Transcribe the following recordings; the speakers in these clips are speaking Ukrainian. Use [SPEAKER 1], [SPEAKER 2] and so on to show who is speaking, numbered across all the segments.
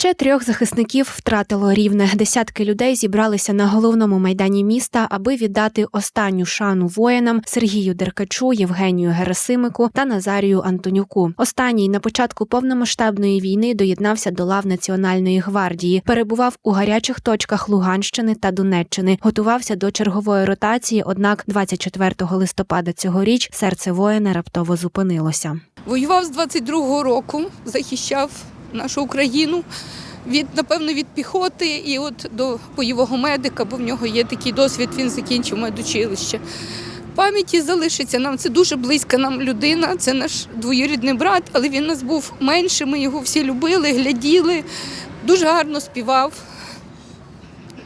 [SPEAKER 1] Ще трьох захисників втратило рівне. Десятки людей зібралися на головному майдані міста, аби віддати останню шану воїнам Сергію Деркачу, Євгенію Герасимику та Назарію Антонюку. Останній на початку повномасштабної війни доєднався до лав Національної гвардії, перебував у гарячих точках Луганщини та Донеччини, готувався до чергової ротації. Однак, 24 листопада цьогоріч серце воїна раптово зупинилося.
[SPEAKER 2] Воював з 22-го року, захищав нашу Україну від, напевно, від піхоти і от до бойового медика, бо в нього є такий досвід, він закінчив медучилище. Пам'яті залишиться нам. Це дуже близька нам людина, це наш двоюрідний брат, але він нас був менше. Ми його всі любили, гляділи, дуже гарно співав.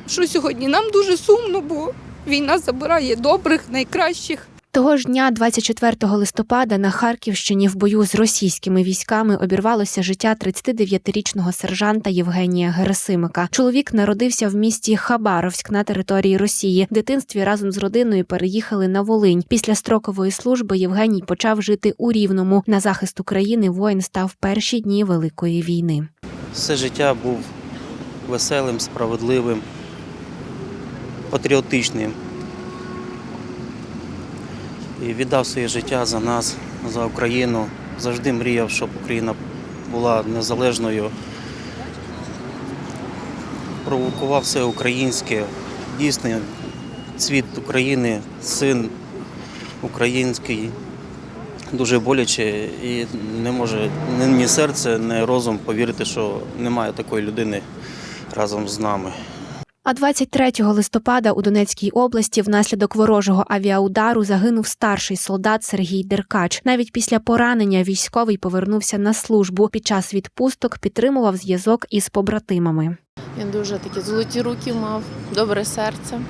[SPEAKER 2] Що сьогодні нам дуже сумно, бо війна забирає добрих, найкращих.
[SPEAKER 1] Того ж дня, 24 листопада, на Харківщині в бою з російськими військами обірвалося життя 39-річного сержанта Євгенія Герасимика. Чоловік народився в місті Хабаровськ на території Росії. В дитинстві разом з родиною переїхали на Волинь. Після строкової служби Євгеній почав жити у Рівному. На захист України воїн став перші дні Великої війни.
[SPEAKER 3] Все життя був веселим, справедливим, патріотичним. І віддав своє життя за нас, за Україну. Завжди мріяв, щоб Україна була незалежною. Провокував все українське. Дійсно, цвіт України, син український. Дуже боляче і не може ні- серце, ні розум повірити, що немає такої людини разом з нами.
[SPEAKER 1] А 23 листопада у Донецькій області внаслідок ворожого авіаудару загинув старший солдат Сергій Деркач. Навіть після поранення військовий повернувся на службу. Під час відпусток підтримував зв'язок із побратимами.
[SPEAKER 4] Він дуже такі золоті руки мав, добре серце.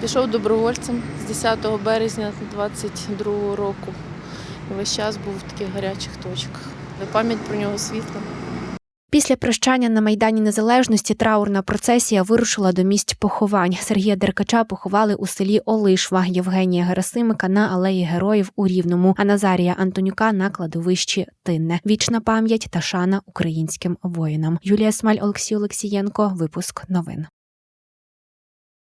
[SPEAKER 4] Пішов добровольцем з 10 березня 22 року. Весь час був в таких гарячих точках. Пам'ять про нього світла.
[SPEAKER 1] Після прощання на майдані Незалежності траурна процесія вирушила до місць поховань. Сергія Деркача поховали у селі Олишва, Євгенія Герасимика на алеї Героїв у Рівному, а Назарія Антонюка на кладовищі Тинне. Вічна пам'ять та шана українським воїнам. Юлія Смаль, Олексій Олексієнко. Випуск новин.